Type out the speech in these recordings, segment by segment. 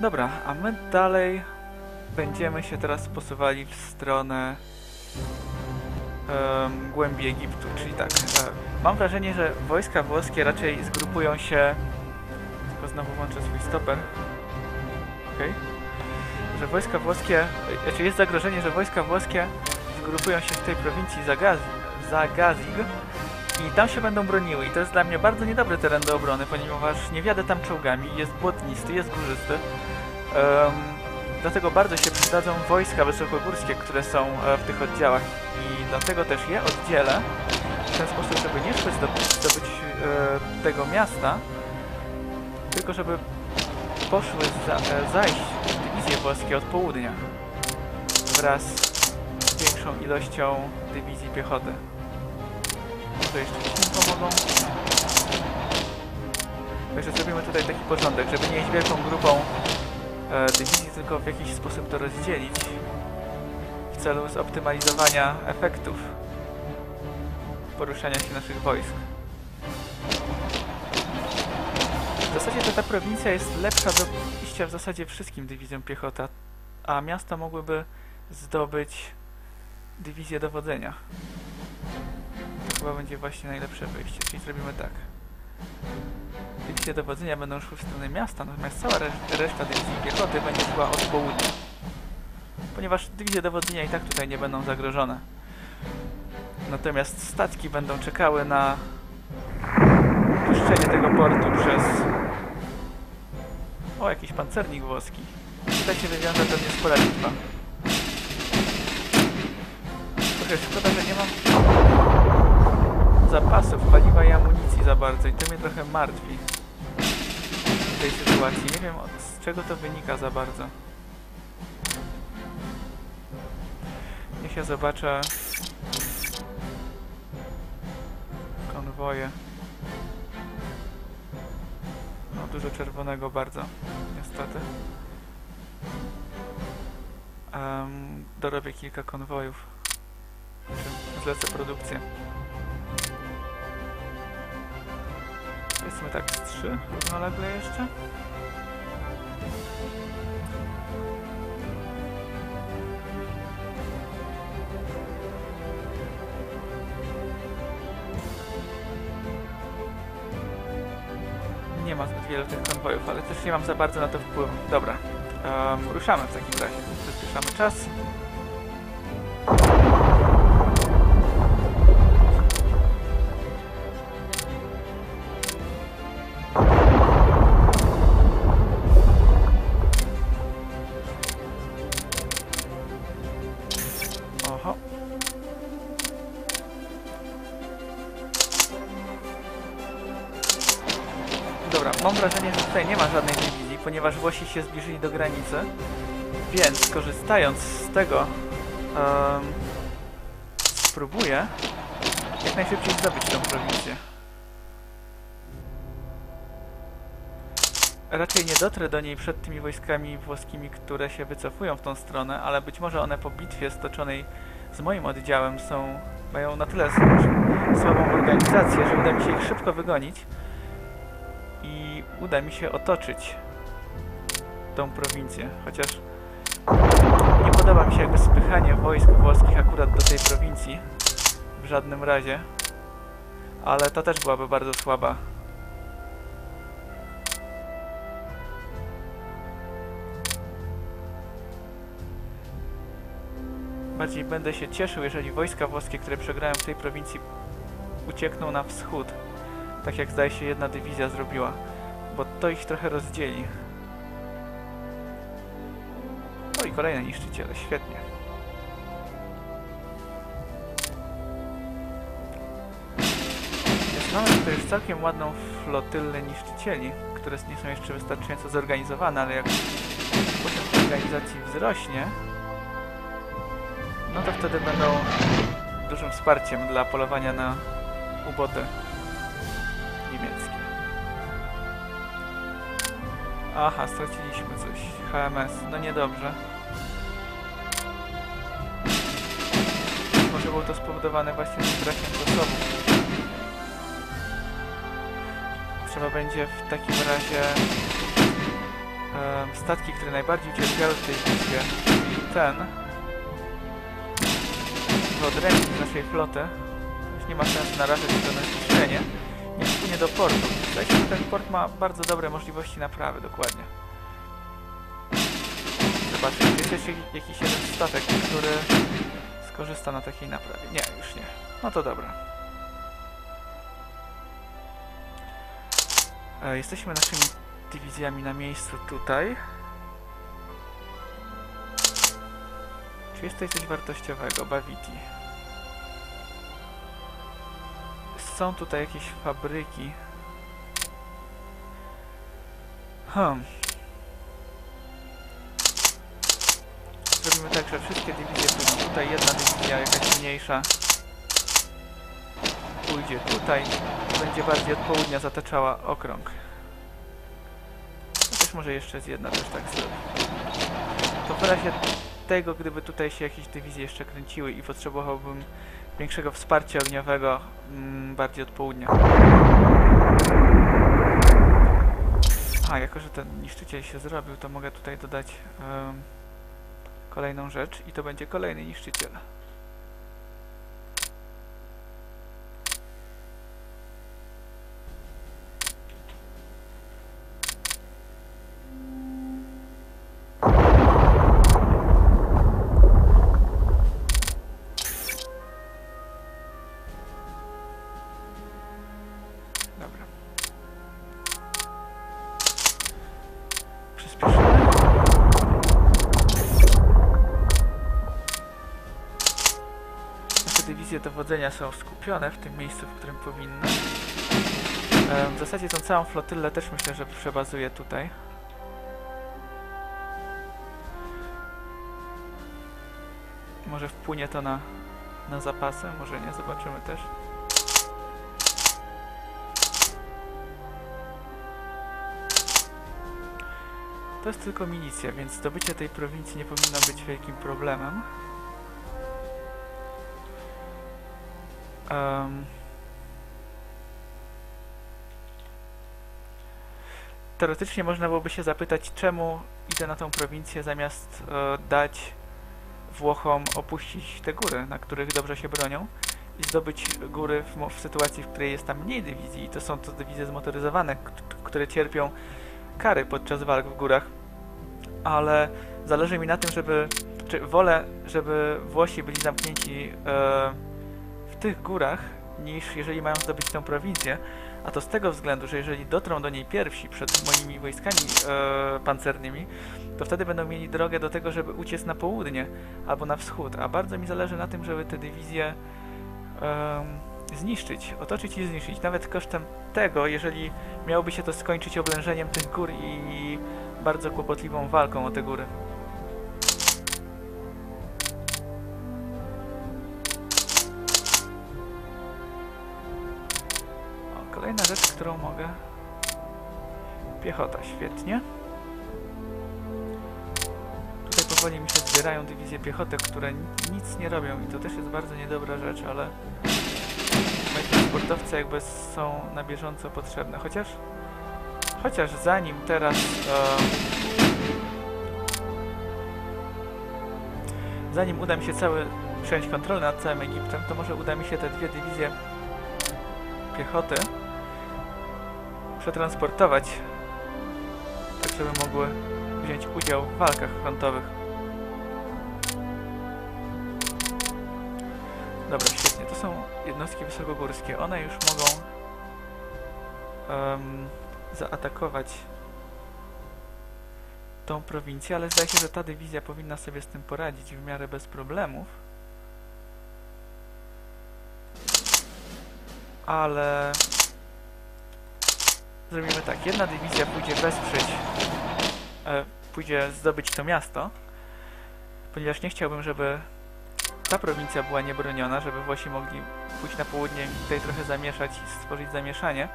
Dobra, a my dalej będziemy się teraz posuwali w stronę em, głębi Egiptu, czyli tak. E, mam wrażenie, że wojska włoskie raczej zgrupują się. Tylko znowu włączę swój stoper. Okej. Że wojska włoskie. Znaczy jest zagrożenie, że wojska włoskie zgrupują się w tej prowincji Zagaz Zagazig i tam się będą broniły. I to jest dla mnie bardzo niedobry teren do obrony, ponieważ nie wiadę tam czołgami, jest błotnisty, jest górzysty. Em, dlatego bardzo się przydadzą wojska wysokogórskie, które są e, w tych oddziałach i dlatego też je oddzielę w ten sposób, żeby nie szły zdobyć, zdobyć e, tego miasta, tylko żeby poszły za, e, zajść dywizje włoskie od południa wraz z większą ilością dywizji piechoty. Może jeszcze pomogą? Także zrobimy tutaj taki porządek, żeby nie iść wielką grupą e, dywizji, tylko w jakiś sposób to rozdzielić w celu zoptymalizowania efektów poruszania się naszych wojsk. W zasadzie to ta prowincja jest lepsza do iścia w zasadzie wszystkim dywizjom piechota, a miasta mogłyby zdobyć dywizję dowodzenia. Chyba będzie właśnie najlepsze wyjście, czyli zrobimy tak. Dywizje dowodzenia będą szły w stronę miasta, natomiast cała resz- reszta dywizji piechoty będzie szła od południa. Ponieważ dywizje dowodzenia i tak tutaj nie będą zagrożone. Natomiast statki będą czekały na puszczenie tego portu przez... O, jakiś pancernik włoski. Tutaj się wywiąże pewnie spora bitwa. Trochę szkoda, że nie mam zapasów paliwa i amunicji za bardzo i to mnie trochę martwi w tej sytuacji. Nie wiem z czego to wynika za bardzo. Niech ja zobaczę konwoje. No dużo czerwonego bardzo, niestety. Em, dorobię kilka konwojów. Zlecę produkcję. Powiedzmy tak, z trzy równolegle jeszcze. Nie ma zbyt wielu tych konwojów, ale też nie mam za bardzo na to wpływu. Dobra, em, ruszamy w takim razie. Przyspieszamy czas. Dobra, mam wrażenie, że tutaj nie ma żadnej dywizji, ponieważ Włosi się zbliżyli do granicy, więc korzystając z tego em, spróbuję jak najszybciej zdobyć tą prowincję. Raczej nie dotrę do niej przed tymi wojskami włoskimi, które się wycofują w tą stronę, ale być może one po bitwie stoczonej z moim oddziałem są, mają na tyle słabą organizację, że uda mi się ich szybko wygonić uda mi się otoczyć tą prowincję. Chociaż nie podoba mi się jakby spychanie wojsk włoskich akurat do tej prowincji w żadnym razie, ale to też byłaby bardzo słaba Bardziej będę się cieszył, jeżeli wojska włoskie, które przegrają w tej prowincji, uciekną na wschód. Tak jak zdaje się jedna dywizja zrobiła. Bo to ich trochę rozdzieli. O i kolejne niszczyciele, świetnie. Więc mamy tutaj już całkiem ładną flotylę niszczycieli, które nie są jeszcze wystarczająco zorganizowane, ale jak poziom organizacji wzrośnie, no to wtedy będą dużym wsparciem dla polowania na uboty Aha, straciliśmy coś. HMS, no niedobrze. Może było to spowodowane właśnie tym brakiem zasobów. Trzeba będzie w takim razie em, statki, które najbardziej ucierpiały w tej bitwie, ten w odrębnik naszej floty, już nie ma sensu narażać się na zniszczenie, nie do portu. Wydaje się, że ten port ma bardzo dobre możliwości naprawy, dokładnie. Zobaczmy, czy jest jeszcze jakiś jeden statek, który skorzysta na takiej naprawie. Nie, już nie. No to dobra. E, jesteśmy naszymi dywizjami na miejscu tutaj. Czy jest tutaj coś wartościowego? Baviti. Są tutaj jakieś fabryki. Hmm. Zrobimy tak, że wszystkie dywizje pójdą tutaj. Jedna dywizja, jakaś mniejsza, pójdzie tutaj. Będzie bardziej od południa zataczała okrąg. Chociaż może jeszcze z jedna też tak zrobi. To w razie tego, gdyby tutaj się jakieś dywizje jeszcze kręciły i potrzebowałbym większego wsparcia ogniowego mm, bardziej od południa. A, jako że ten niszczyciel się zrobił, to mogę tutaj dodać em, kolejną rzecz i to będzie kolejny niszczyciel. Dowodzenia są skupione w tym miejscu, w którym powinny. W zasadzie tą całą flotylę też myślę, że przebazuję tutaj. Może wpłynie to na, na zapasy, może nie, zobaczymy też. To jest tylko milicja, więc zdobycie tej prowincji nie powinno być wielkim problemem. Em, teoretycznie można byłoby się zapytać, czemu idę na tą prowincję zamiast e, dać Włochom opuścić te góry, na których dobrze się bronią i zdobyć góry w, w sytuacji, w której jest tam mniej dywizji. I to są to dywizje zmotoryzowane, które cierpią kary podczas walk w górach. Ale zależy mi na tym, żeby, czy wolę, żeby Włosi byli zamknięci e, tych górach, niż jeżeli mają zdobyć tę prowincję. A to z tego względu, że jeżeli dotrą do niej pierwsi przed moimi wojskami e, pancernymi, to wtedy będą mieli drogę do tego, żeby uciec na południe albo na wschód. A bardzo mi zależy na tym, żeby te dywizje em, zniszczyć, otoczyć i zniszczyć. Nawet kosztem tego, jeżeli miałoby się to skończyć oblężeniem tych gór i bardzo kłopotliwą walką o te góry. Rzecz, którą mogę. Piechota, świetnie. Tutaj powoli mi się zbierają dywizje piechoty, które ni- nic nie robią i to też jest bardzo niedobra rzecz, ale moi transportowcy jakby są na bieżąco potrzebne. Chociaż chociaż zanim teraz e, zanim uda mi się cały przejąć kontrolę nad całym Egiptem, to może uda mi się te dwie dywizje piechoty przetransportować tak żeby mogły wziąć udział w walkach frontowych. Dobra, świetnie. To są jednostki wysokogórskie. One już mogą em, zaatakować tą prowincję, ale zdaje się, że ta dywizja powinna sobie z tym poradzić w miarę bez problemów. Ale zrobimy tak. Jedna dywizja pójdzie wesprzeć, e, pójdzie zdobyć to miasto, ponieważ nie chciałbym, żeby ta prowincja była niebroniona, żeby Włosi mogli pójść na południe i tutaj trochę zamieszać i stworzyć zamieszanie.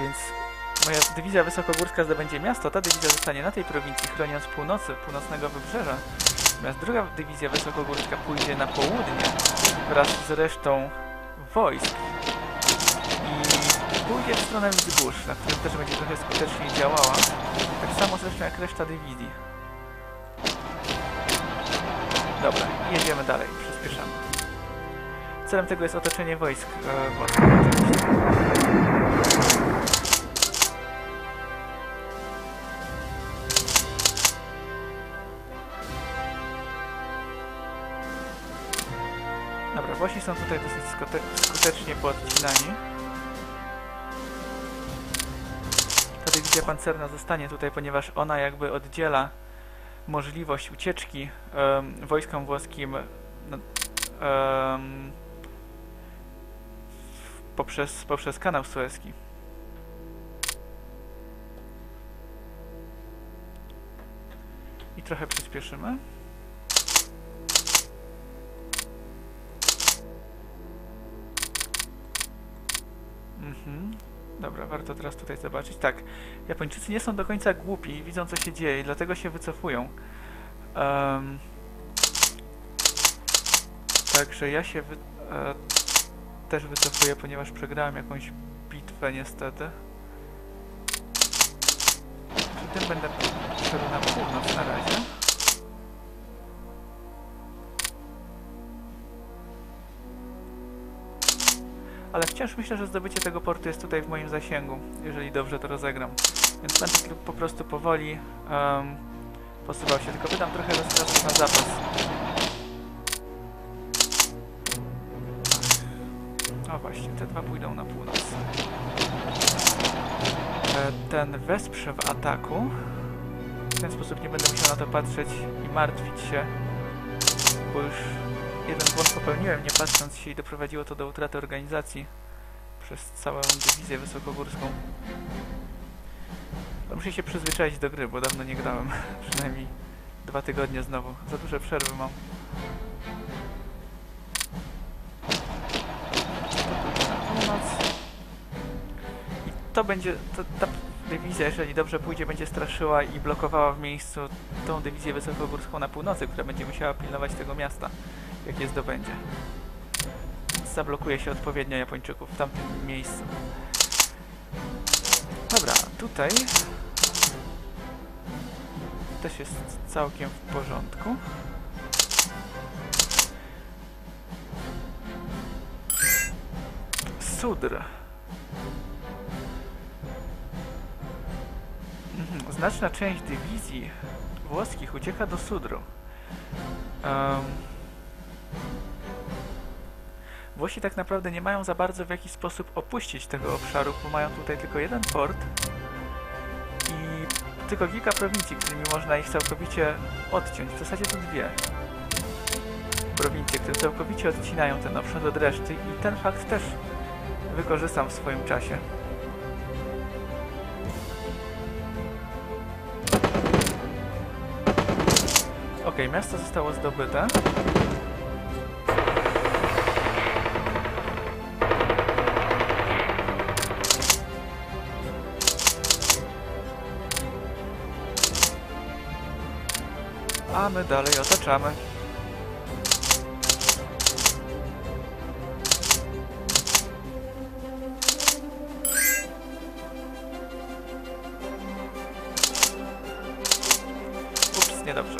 Więc moja dywizja wysokogórska zdobędzie miasto, ta dywizja zostanie na tej prowincji, chroniąc północy, północnego wybrzeża. Natomiast druga dywizja wysokogórska pójdzie na południe wraz z resztą wojsk. Pójdzie w stronę wzgórz, na którym też będzie trochę skuteczniej działała. Tak samo zresztą jak reszta dywizji. Dobra, jedziemy dalej, przyspieszamy. Celem tego jest otoczenie wojsk e. Dobra, Włosi są tutaj dosyć skute- skutecznie poodcinani. Dywizja pancerna zostanie tutaj, ponieważ ona jakby oddziela możliwość ucieczki em, wojskom włoskim em, poprzez, poprzez kanał sueski. I trochę przyspieszymy. Mhm. Dobra, warto teraz tutaj zobaczyć. Tak, Japończycy nie są do końca głupi, widzą co się dzieje dlatego się wycofują. Em, także ja się wy, e, też wycofuję, ponieważ przegrałem jakąś bitwę niestety. Przy tym będę szedł na północ na razie. Ale wciąż myślę, że zdobycie tego portu jest tutaj w moim zasięgu, jeżeli dobrze to rozegram. Więc będę po prostu powoli em, posuwał się, tylko wydam trochę rozkazów na zapas. O właśnie, te dwa pójdą na północ. E, ten wesprze w ataku. W ten sposób nie będę musiał na to patrzeć i martwić się, bo już jeden błąd popełniłem, nie patrząc się i doprowadziło to do utraty organizacji przez całą dywizję wysokogórską. Muszę się przyzwyczaić do gry, bo dawno nie grałem. Przynajmniej dwa tygodnie znowu. Za duże przerwy mam. I to będzie... To, ta dywizja, jeżeli dobrze pójdzie, będzie straszyła i blokowała w miejscu tą dywizję wysokogórską na północy, która będzie musiała pilnować tego miasta jak je zdobędzie. Zablokuje się odpowiednio Japończyków w tamtym miejscu. Dobra, tutaj też jest całkiem w porządku. Sudr. Mhm, Znaczna część dywizji włoskich ucieka do Sudru. Um, Włosi tak naprawdę nie mają za bardzo w jakiś sposób opuścić tego obszaru, bo mają tutaj tylko jeden port i tylko kilka prowincji, którymi można ich całkowicie odciąć. W zasadzie to dwie prowincje, które całkowicie odcinają ten obszar od reszty i ten fakt też wykorzystam w swoim czasie. Ok, miasto zostało zdobyte. A my dalej otaczamy. Ups, niedobrze.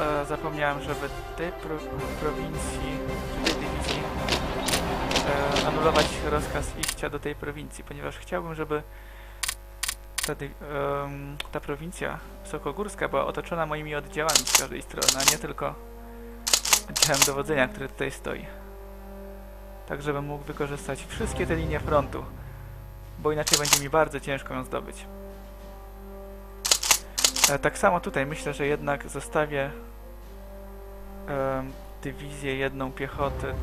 E, zapomniałem, żeby tej pro prowincji, czy tej dywizji e, anulować rozkaz iścia do tej prowincji, ponieważ chciałbym, żeby ta, em, ta prowincja wysokogórska była otoczona moimi oddziałami z każdej strony, a nie tylko oddziałem dowodzenia, który tutaj stoi. Tak, żebym mógł wykorzystać wszystkie te linie frontu, bo inaczej będzie mi bardzo ciężko ją zdobyć. E, tak samo tutaj myślę, że jednak zostawię dywizję, jedną piechoty.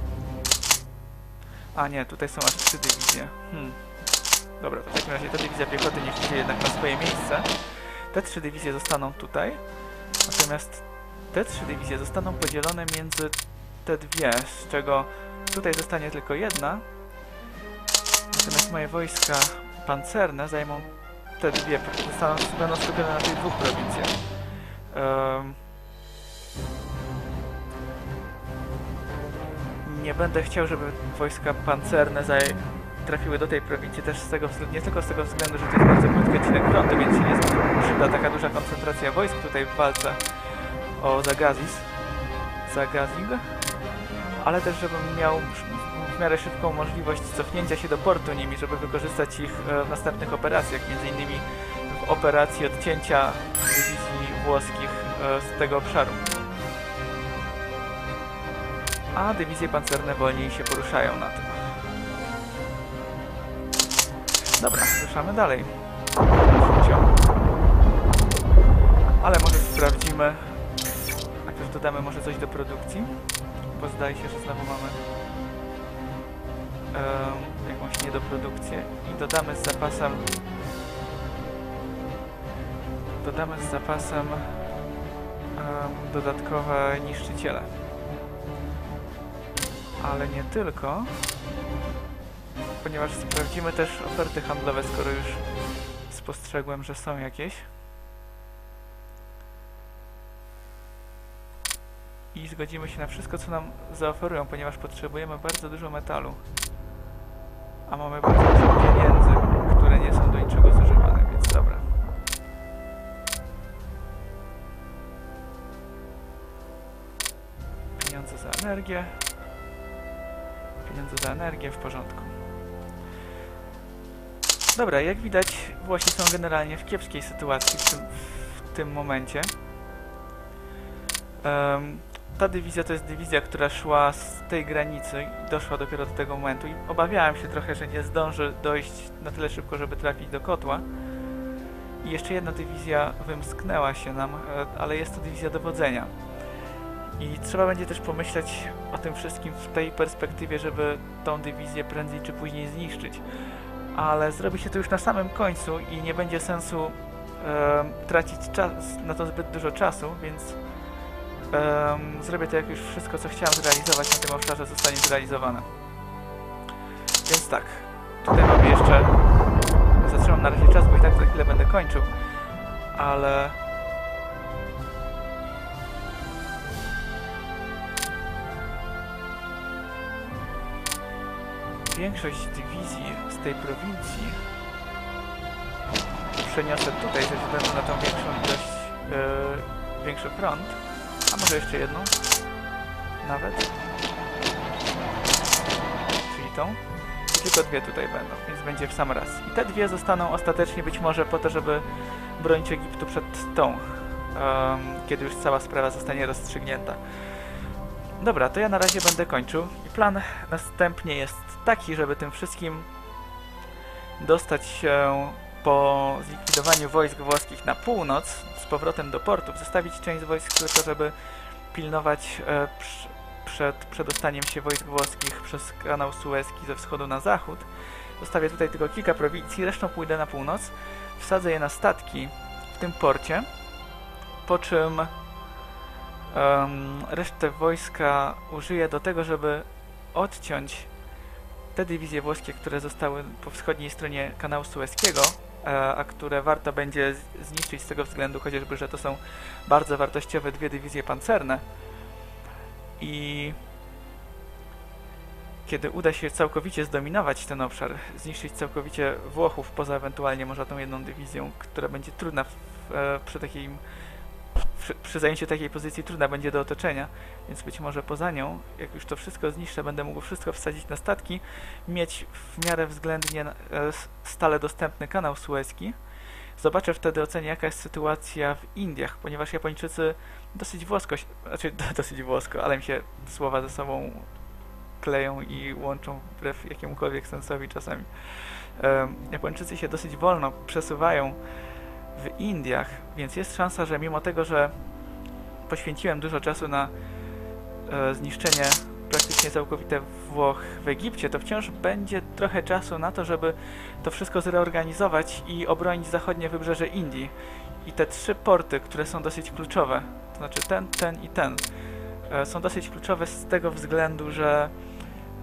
A nie, tutaj są aż trzy dywizje. Hmm. Dobra, w takim razie ta dywizja piechoty niech idzie jednak na swoje miejsce. Te trzy dywizje zostaną tutaj, natomiast te trzy dywizje zostaną podzielone między te dwie, z czego tutaj zostanie tylko jedna, natomiast moje wojska pancerne zajmą te dwie, zostaną, będą skupione na tych dwóch prowincjach. Em, nie będę chciał, żeby wojska pancerne zaj trafiły do tej prowincji też z tego względu, nie tylko z tego względu, że to jest bardzo krótki odcinek frontu, więc się nie przyda taka duża koncentracja wojsk tutaj w walce o Zagazis. Zagazig. Ale też, żebym miał w miarę szybką możliwość cofnięcia się do portu nimi, żeby wykorzystać ich e, w następnych operacjach, między innymi w operacji odcięcia dywizji włoskich e, z tego obszaru. A dywizje pancerne wolniej się poruszają na tym. Dobra, ruszamy dalej. Ale może sprawdzimy. Najpierw dodamy może coś do produkcji, bo zdaje się, że znowu mamy jakąś niedoprodukcję i dodamy z zapasem dodamy z zapasem em, dodatkowe niszczyciele. Ale nie tylko, ponieważ sprawdzimy też oferty handlowe, skoro już spostrzegłem, że są jakieś. I zgodzimy się na wszystko, co nam zaoferują, ponieważ potrzebujemy bardzo dużo metalu. A mamy bardzo dużo pieniędzy, które nie są do niczego zużywane, więc dobra. Pieniądze za energię. Pieniądze za energię w porządku. Dobra, jak widać, Włosi są generalnie w kiepskiej sytuacji w tym, w tym momencie. Em, ta dywizja to jest dywizja, która szła z tej granicy i doszła dopiero do tego momentu i obawiałem się trochę, że nie zdąży dojść na tyle szybko, żeby trafić do kotła. I jeszcze jedna dywizja wymsknęła się nam, e, ale jest to dywizja dowodzenia. I trzeba będzie też pomyśleć o tym wszystkim w tej perspektywie, żeby tą dywizję prędzej czy później zniszczyć. Ale zrobi się to już na samym końcu i nie będzie sensu em, tracić czas, na to zbyt dużo czasu, więc em, zrobię to jak już wszystko, co chciałem zrealizować na tym obszarze zostanie zrealizowane. Więc tak, tutaj mamy jeszcze... Zatrzymam na razie czas, bo i tak za chwilę będę kończył, ale... Większość dywizji z tej prowincji przeniosę tutaj ze względu na tą większą ilość, e, większy front. A może jeszcze jedną? Nawet? Czyli tą? I tylko dwie tutaj będą, więc będzie w sam raz. I te dwie zostaną ostatecznie być może po to, żeby bronić Egiptu przed tą, em, kiedy już cała sprawa zostanie rozstrzygnięta. Dobra, to ja na razie będę kończył. Plan następnie jest taki, żeby tym wszystkim dostać się po zlikwidowaniu wojsk włoskich na północ z powrotem do portów, zostawić część wojsk tylko, żeby pilnować e, przy, przed przedostaniem się wojsk włoskich przez kanał Suezki ze wschodu na zachód. Zostawię tutaj tylko kilka prowincji, resztą pójdę na północ, wsadzę je na statki w tym porcie, po czym em, resztę wojska użyję do tego, żeby odciąć te dywizje włoskie, które zostały po wschodniej stronie kanału Suezkiego, e, a które warto będzie zniszczyć z tego względu chociażby, że to są bardzo wartościowe dwie dywizje pancerne. I kiedy uda się całkowicie zdominować ten obszar, zniszczyć całkowicie Włochów, poza ewentualnie może tą jedną dywizją, która będzie trudna w, przy takim przy, przy zajęciu takiej pozycji trudna będzie do otoczenia, więc być może poza nią, jak już to wszystko zniszczę, będę mógł wszystko wsadzić na statki, mieć w miarę względnie e, stale dostępny kanał Suezki. Zobaczę wtedy, ocenię jaka jest sytuacja w Indiach, ponieważ Japończycy dosyć włosko, znaczy dosyć włosko, ale mi się słowa ze sobą kleją i łączą wbrew jakiemukolwiek sensowi czasami. Japończycy się dosyć wolno przesuwają w Indiach, więc jest szansa, że mimo tego, że poświęciłem dużo czasu na e, zniszczenie praktycznie całkowite Włoch w Egipcie, to wciąż będzie trochę czasu na to, żeby to wszystko zreorganizować i obronić zachodnie wybrzeże Indii. I te trzy porty, które są dosyć kluczowe, to znaczy ten, ten i ten, e, są dosyć kluczowe z tego względu, że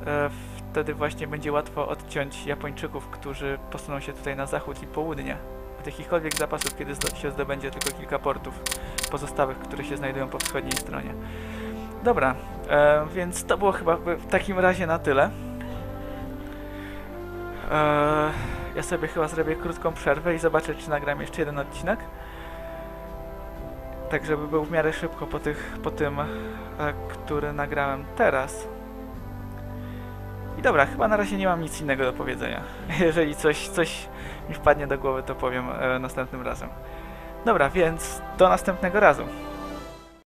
e, wtedy właśnie będzie łatwo odciąć Japończyków, którzy posuną się tutaj na zachód i południe od jakichkolwiek zapasów, kiedy się zdobędzie tylko kilka portów pozostałych, które się znajdują po wschodniej stronie. Dobra, e, więc to było chyba w takim razie na tyle. Eee, ja sobie chyba zrobię krótką przerwę i zobaczę, czy nagram jeszcze jeden odcinek. Tak, żeby był w miarę szybko po, tych, po tym, e, który nagrałem teraz. Dobra, chyba na razie nie mam nic innego do powiedzenia. Jeżeli coś, coś mi wpadnie do głowy, to powiem e, następnym razem. Dobra, więc do następnego razu.